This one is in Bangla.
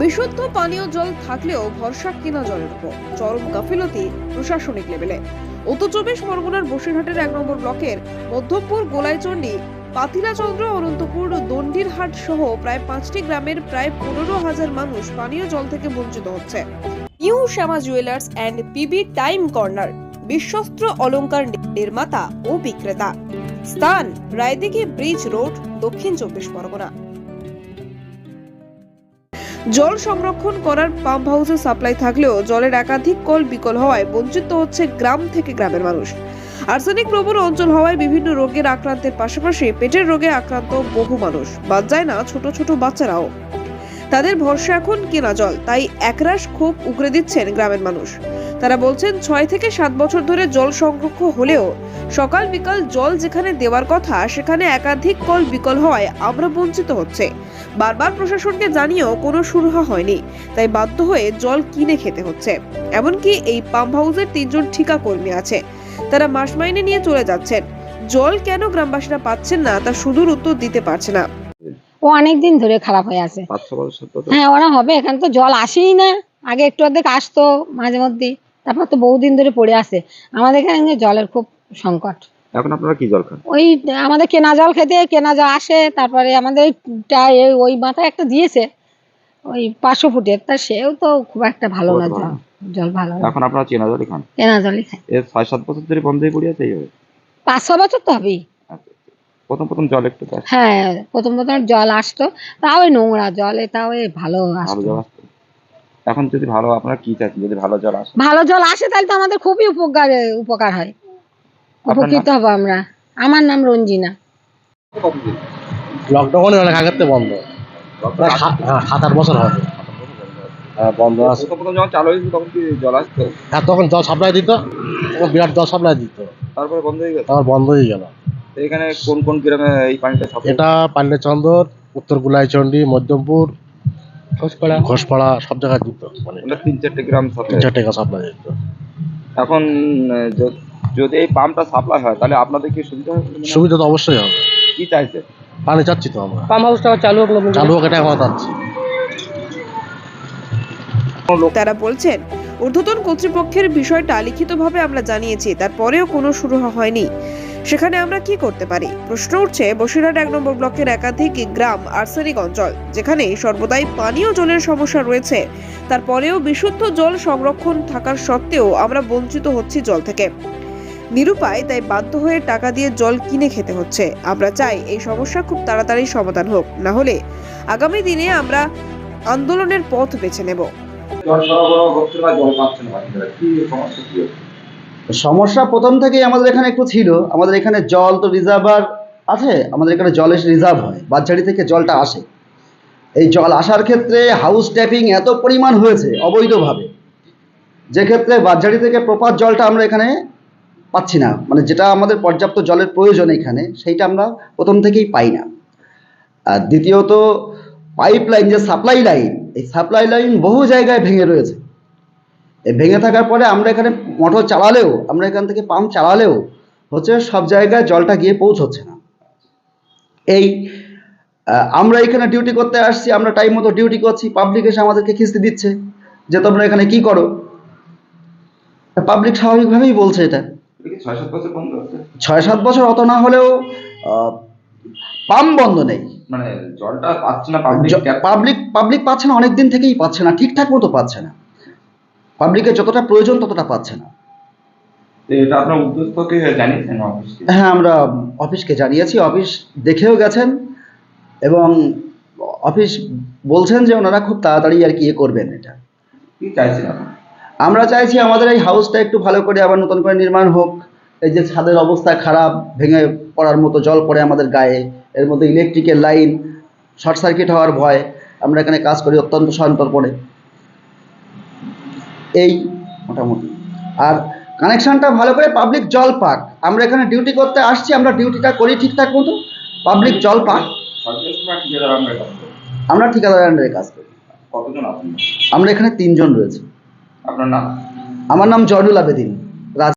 বিশুদ্ধ পানীয় জল থাকলেও ভরসা কেনা জলের উপর? চরম গাফিলতি প্রশাসনিক লেভেলে। উত্তর চব্বিশ পরগনার বসিরহাটের এক নম্বর ব্লকের মধ্যমপুর গোলাইচন্ডী পাতিলাচন্দ্র, অনন্তপুর, দণ্ডিরহাট সহ প্রায় পাঁচটি গ্রামের প্রায় পনেরো হাজার মানুষ পানীয় জল থেকে বঞ্চিত হচ্ছে। New Shyama jewellers and PB time corner, বিশ্বস্ত্র অলঙ্কার নির্মাতা ও বিক্রেতা। স্থান রায়দিঘি ব্রিজ রোড, দক্ষিণ চব্বিশ পরগনা। জল সংরক্ষণ করার পাম্প হাউসে সাপ্লাই থাকলেও জলের একাধিক কল বিকল হওয়ায় বঞ্চিত হচ্ছে গ্রাম থেকে গ্রামের মানুষ। আর্সেনিক প্রবণ অঞ্চল হওয়ায় বিভিন্ন রোগের আক্রান্তের পাশাপাশি পেটের রোগে আক্রান্ত বহু মানুষ। বাদ যায় না ছোট ছোট বাচ্চারাও। তাদের ভরসা এখন কেনা জল, তাই একরাশ খুব উগরে দিচ্ছেন গ্রামের মানুষ। তারা বলছেন ছয় থেকে সাত বছর ধরে জল সংরক্ষণ হলেও সকাল বিকাল জল যেখানে দেওয়ার কথা সেখানে একাধিক কল বিকল হওয়ায় আমরা বঞ্চিত হচ্ছে। বারবার প্রশাসনকে জানিয়েও কোনো সুরাহা হয়নি তাই বাধ্য হয়ে জল কিনে খেতে হচ্ছে। এমনকি এই পাম্প হাউসের তিনজন ঠিকা কর্মী আছে। তারা মাস মাইনে নিয়ে চলে যাচ্ছেন। জল কেন গ্রামবাসীরা পাচ্ছেন না তা সুদূর উত্তর দিতে পারছে না। ও অনেক দিন ধরে খারাপ হয়ে আছে। হ্যাঁ ওরা হবে এখানে তো জল আসেই না। আগে একটু অর্ধেক আসতো মাঝে মধ্যে তারপর তো বহুদিন ধরে পড়ে আছে। আমাদের এখানে জলের খুব সংকট। এখন আপনারা কি জল খান? ওই আমাদের কেনা জল খেতে কেনা জল আসে তারপরে আমাদের ওই মাথায় একটা দিয়েছে ওই পাঁচশো ফুটের। তা সেও তো খুব একটা ভালো না জল। জল ভালো এখন আপনারা চেনা জলই খান? কেনা জলই খাই। এর ছয় সাত বছর ধরে বন্ধ হয়ে পড়ে আছে এইভাবে? পাঁচ ছ বছর তো হবেই। আচ্ছা, আচ্ছা। প্রথম প্রথম জল একটু হ্যাঁ প্রথম প্রথম জল আসতো। তাও ওই নোংরা জল তাও ওই ভালো আসতো। এখন যদি ভালো আপনারা কি চাচ্ছেন যদি ভালো জল আসে? ভালো জল আসে তাহলে তো আমাদের খুবই উপকার উপকার হয়। উপকৃত হব আমরা। আমার নাম রঞ্জিনা। লকডাউনে অনেক আগের থেকে বন্ধ। প্রায় সাত হ্যাঁ, আট বছর হবে। হ্যাঁ বন্ধ আছে। যখন চালু হয়েছিল তখন কি জল আসতো? আর তখন জল সাপ্লাই দিত। তখন বিরাট জল সাপ্লাই দিত। তারপরে বন্ধ হয়ে গেছে? তারপর বন্ধ হয়ে গেল। এখানে কোন কোন গ্রামে এই পানিটা সাপ্লাই এটা পান্ডেচন্দর উত্তর গুলাইচন্ডী মধ্যমপুর ঘোষপাড়া? ঘোষপাড়া সব জায়গায় দিত মানে তিন চারটে গ্রাম তিন সাপ্লাই চার টাকা সাপ্লাই দিত এখন যদি এই পাম্পটা সাপ্লাই হয় তাহলে আপনাদের কি সুবিধা? সুবিধা তো অবশ্যই হবে। কি চাইছে? পানি চাচ্ছি তো আমরা। পাম্প হাউসটা চালু হোক চালু হোক এটা এখন চাচ্ছি। তারা বলছেন ঊর্ধ্বতন কর্তৃপক্ষের বিষয়টা লিখিতভাবে আমরা জানিয়েছি তারপরেও কোনো শুরু হয়নি। সেখানে আমরা কি করতে পারি? প্রশ্ন উঠছে বসিরহাট এক নম্বর ব্লকের একাধিক গ্রাম আর্সেনিক অঞ্চল, যেখানে সর্বদাই পানীয় জলের সমস্যা রয়েছে। তারপরেও বিশুদ্ধ জল সংরক্ষণ থাকার সত্ত্বেও আমরা বঞ্চিত হচ্ছি জল থেকে। নিরুপায় তাই বাধ্য হয়ে টাকা দিয়ে জল কিনে খেতে হচ্ছে। আমরা চাই এই সমস্যা খুব তাড়াতাড়ি সমাধান হোক, না হলে আগামী দিনে আমরা আন্দোলনের পথ বেছে নেব। জল সরবরাহ না কি সমস্যা, কি হচ্ছে? সমস্যা প্রথম থেকেই আমাদের এখানে একটু ছিল। আমাদের এখানে জল তো রিজার্ভার আছে, আমাদের এখানে জলের রিজার্ভ হয় বাচ্চাড়ি থেকে জলটা আসে। এই জল আসার ক্ষেত্রে হাউস ট্যাপিং এত পরিমাণ হয়েছে, অবৈধভাবে। যে ক্ষেত্রে বাচ্চাড়ি থেকে প্রপার জলটা আমরা এখানে পাচ্ছি না। মানে যেটা আমাদের পর্যাপ্ত জলের প্রয়োজন এখানে, সেইটা আমরা প্রথম থেকেই পাই না। আর দ্বিতীয়ত পাইপ লাইন যে সাপ্লাই লাইন এই সাপ্লাই লাইন বহু জায়গায় ভেঙে রয়েছে। ভেঙে থাকার পরে আমরা এখানে মোটর চালালেও আমরা এখান থেকে পাম্প চালালেও হচ্ছে সব জায়গায় জলটা গিয়ে পৌঁছচ্ছে না। এই আমরা এখানে ডিউটি করতে আসছি আমরা টাইম মতো ডিউটি করছি পাবলিক এসে আমাদেরকে খিস্তি দিচ্ছে যে তোমরা এখানে কি করো? পাবলিক স্বাভাবিকভাবেই বলছে এটা। ছয় সাত বছর অত না হলেও পাম্প বন্ধ নেই। মানে জলটা পাচ্ছে না পাবলিক পাবলিক পাবলিক পাচ্ছে না অনেক দিন থেকেই পাচ্ছে না ঠিকঠাক মতো পাচ্ছে না। পাবলিকের যতটা প্রয়োজন ততটা পাচ্ছে না। এটা আপনার উদ্যোগকে জানিয়েছেন অফিসকে? হ্যাঁ আমরা অফিসকে জানিয়েছি। অফিস দেখেও গেছেন এবং অফিস বলছেন যে ওনারা খুব তাড়াতাড়ি আর কি ইয়ে করবেন এটা। কি চাইছেন আমরা চাইছি আমাদের এই হাউসটা একটু ভালো করে আবার নতুন করে নির্মাণ হোক। এই যে ছাদের অবস্থা খারাপ ভেঙে পড়ার মতো জল পড়ে আমাদের গায়ে এর মধ্যে ইলেকট্রিকের লাইন শর্ট সার্কিট হওয়ার ভয়। আমরা এখানে কাজ করি অত্যন্ত সন্তর্পণে এই মোটামুটি। আর কানেকশানটা ভালো করে পাবলিক জল পাক। আমরা এখানে ডিউটি করতে আসছি আমরা ডিউটিটা করি ঠিকঠাক মতো। পাবলিক জল পাক। আমরা ঠিকাদার আন্ডারে কাজ করি। কতজন আমরা এখানে তিনজন রয়েছে। আপনার নাম? আমার নাম জয়নুল আবেদিন।